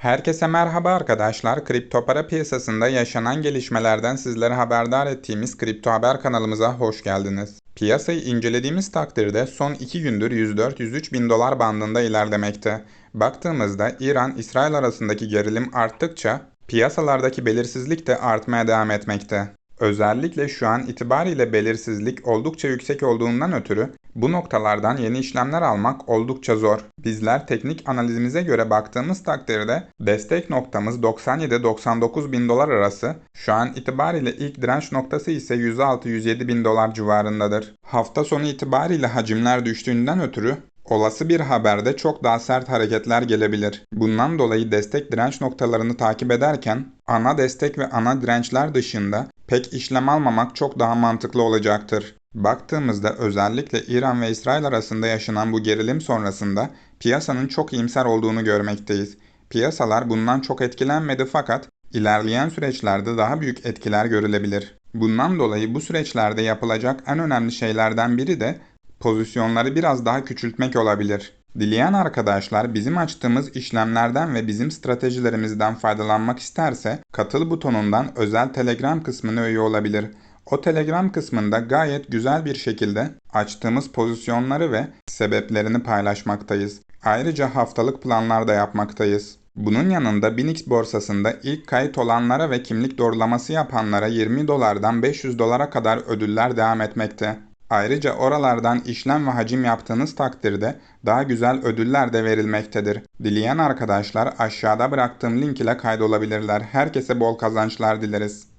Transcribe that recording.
Herkese merhaba arkadaşlar. Kripto para piyasasında yaşanan gelişmelerden sizlere haberdar ettiğimiz Kripto Haber kanalımıza hoş geldiniz. Piyasayı incelediğimiz takdirde son 2 gündür 104-103 bin dolar bandında ilerlemekte. Baktığımızda İran-İsrail arasındaki gerilim arttıkça piyasalardaki belirsizlik de artmaya devam etmekte. Özellikle şu an itibariyle belirsizlik oldukça yüksek olduğundan ötürü bu noktalardan yeni işlemler almak oldukça zor. Bizler teknik analizimize göre baktığımız takdirde destek noktamız 97-99 bin dolar arası. Şu an itibariyle ilk direnç noktası ise 106-107 bin dolar civarındadır. Hafta sonu itibariyle hacimler düştüğünden ötürü Olası bir haberde çok daha sert hareketler gelebilir. Bundan dolayı destek direnç noktalarını takip ederken ana destek ve ana dirençler dışında pek işlem almamak çok daha mantıklı olacaktır. Baktığımızda özellikle İran ve İsrail arasında yaşanan bu gerilim sonrasında piyasanın çok iyimser olduğunu görmekteyiz. Piyasalar bundan çok etkilenmedi fakat ilerleyen süreçlerde daha büyük etkiler görülebilir. Bundan dolayı bu süreçlerde yapılacak en önemli şeylerden biri de pozisyonları biraz daha küçültmek olabilir. Dileyen arkadaşlar bizim açtığımız işlemlerden ve bizim stratejilerimizden faydalanmak isterse katıl butonundan özel Telegram kısmına üye olabilir. O Telegram kısmında gayet güzel bir şekilde açtığımız pozisyonları ve sebeplerini paylaşmaktayız. Ayrıca haftalık planlar da yapmaktayız. Bunun yanında Binix borsasında ilk kayıt olanlara ve kimlik doğrulaması yapanlara 20 dolardan 500 dolara kadar ödüller devam etmekte. Ayrıca oralardan işlem ve hacim yaptığınız takdirde daha güzel ödüller de verilmektedir. Dileyen arkadaşlar aşağıda bıraktığım link ile kaydolabilirler. Herkese bol kazançlar dileriz.